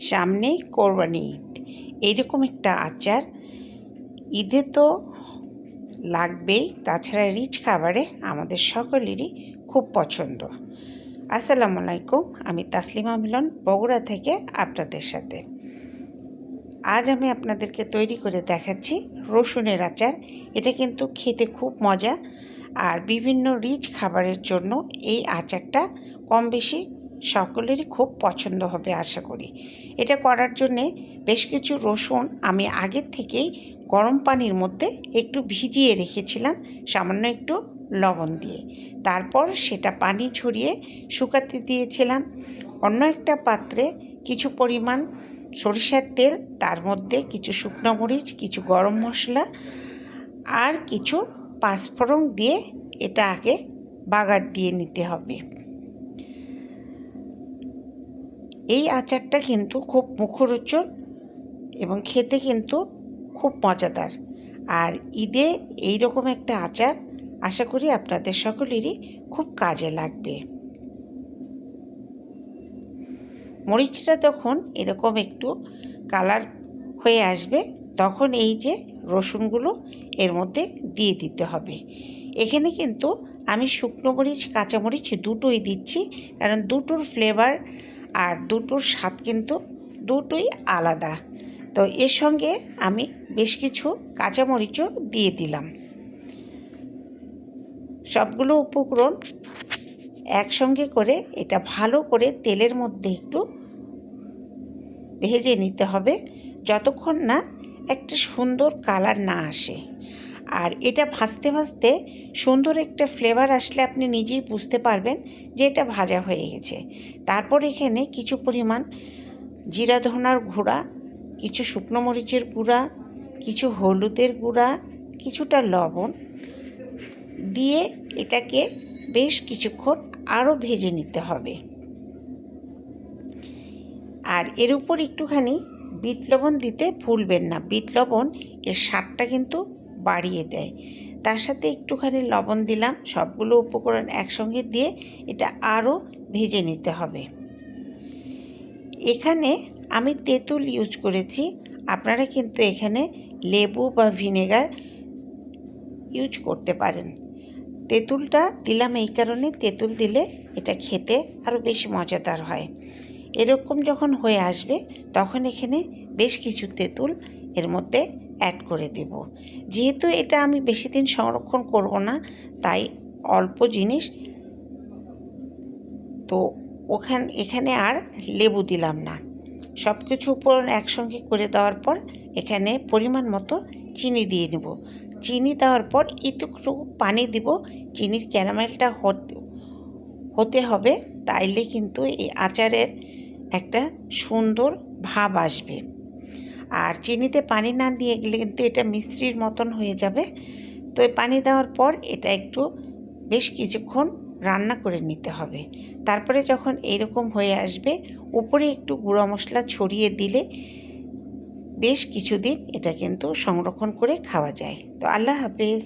সামনে কোরবানি ঈদ। এইরকম একটা আচার। ঈদে তো লাগবেই, তাছাড়া রিচ খাবারে আমাদের সকলেরই খুব পছন্দ। আসসালামু আলাইকুম, আমি তাসলিমা মিলন, বগুড়া থেকে আপনাদের সাথে। আজ আমি আপনাদেরকে তৈরি করে দেখাচ্ছি রসুনের আচার। এটা কিন্তু খেতে খুব মজা। আর বিভিন্ন রিচ খাবারের জন্য এই আচারটা কম বেশি সকলেরই খুব পছন্দ হবে, আশা করি। এটা করার জন্যে বেশ কিছু রসুন আমি আগের থেকেই গরম পানির মধ্যে একটু ভিজিয়ে রেখেছিলাম, সামান্য একটু লবণ দিয়ে। তারপর সেটা পানি ঝরিয়ে শুকাতে দিয়েছিলাম। অন্য একটা পাত্রে কিছু পরিমাণ সরিষার তেল, তার মধ্যে কিছু শুকনো মরিচ, কিছু গরম মশলা আর কিছু পাঁচফোড়ন দিয়ে এটা আগে বাগার দিয়ে নিতে হবে। এই আচারটা কিন্তু খুব মুখরোচক এবং খেতে কিন্তু খুব মজাদার। আর ঈদে এই রকম একটা আচার আশা করি আপনাদের সকলেরই খুব কাজে লাগবে। মরিচটা তখন এরকম একটু কালার হয়ে আসবে, তখন এই যে রসুনগুলো এর মধ্যে দিয়ে দিতে হবে। এখানে কিন্তু আমি শুকনো মরিচ কাঁচামরিচ দুটোই দিচ্ছি, কারণ দুটোর ফ্লেভার আর দুটোর স্বাদ কিন্তু দুটোই আলাদা। তো এর সঙ্গে আমি বেশ কিছু কাঁচামরিচও দিয়ে দিলাম। সবগুলো উপকরণ একসঙ্গে করে এটা ভালো করে তেলের মধ্যে একটু ভেজে নিতে হবে, যতক্ষণ না একটা সুন্দর কালার না আসে। আর এটা ভাজতে ভাজতে সুন্দর একটা ফ্লেভার আসলে আপনি নিজেই বুঝতে পারবেন যে এটা ভাজা হয়ে গেছে। তারপর এখানে কিছু পরিমাণ জিরা ধনার গুঁড়া, কিছু শুকনো মরিচের গুঁড়া, কিছু হলুদের গুঁড়া, কিছুটা লবণ দিয়ে এটাকে বেশ কিছুক্ষণ আরও ভেজে নিতে হবে। আর এর উপর একটুখানি বিট লবণ দিতে ভুলবেন না। বিট লবণ এর স্বাদটা কিন্তু বাড়িয়ে দেয়। তার সাথে একটুখানি লবণ দিলাম, সবগুলো উপকরণ একসঙ্গে দিয়ে এটা আরও ভেজে নিতে হবে। এখানে আমি তেঁতুল ইউজ করেছি। আপনারা কিন্তু এখানে লেবু বা ভিনেগার ইউজ করতে পারেন। তেঁতুলটা দিলাম এই কারণে তেঁতুল দিলে এটা খেতে আরও বেশি মজাদার হয়। এরকম যখন হয়ে আসবে, তখন এখানে বেশ কিছু তেঁতুল এর মধ্যে অ্যাড করে দেব। যেহেতু এটা আমি বেশি দিন সংরক্ষণ করব না, তাই অল্প জিনিস। তো ওখান, এখানে আর লেবু দিলাম না। সব কিছু উপকরণ একসঙ্গে করে দেওয়ার পর এখানে পরিমাণ মতো চিনি দিয়ে নেব চিনি দেওয়ার পর একটু পানি দিব। চিনির ক্যারামেলটা হতে হবে, তাইলে কিন্তু এই আচারের একটা সুন্দর ভাব আসবে। আর চিনিতে পানি না দিয়ে গেলে কিন্তু এটা মিশ্রির মতন হয়ে যাবে। তো পানি দেওয়ার পর এটা একটু বেশ কিছুক্ষণ রান্না করে নিতে হবে। তারপরে যখন এইরকম হয়ে আসবে, উপরে একটু গুঁড়ো মশলা ছড়িয়ে দিলে বেশ কিছুদিন এটা কিন্তু সংরক্ষণ করে খাওয়া যায়। তো আল্লাহ হাফেজ।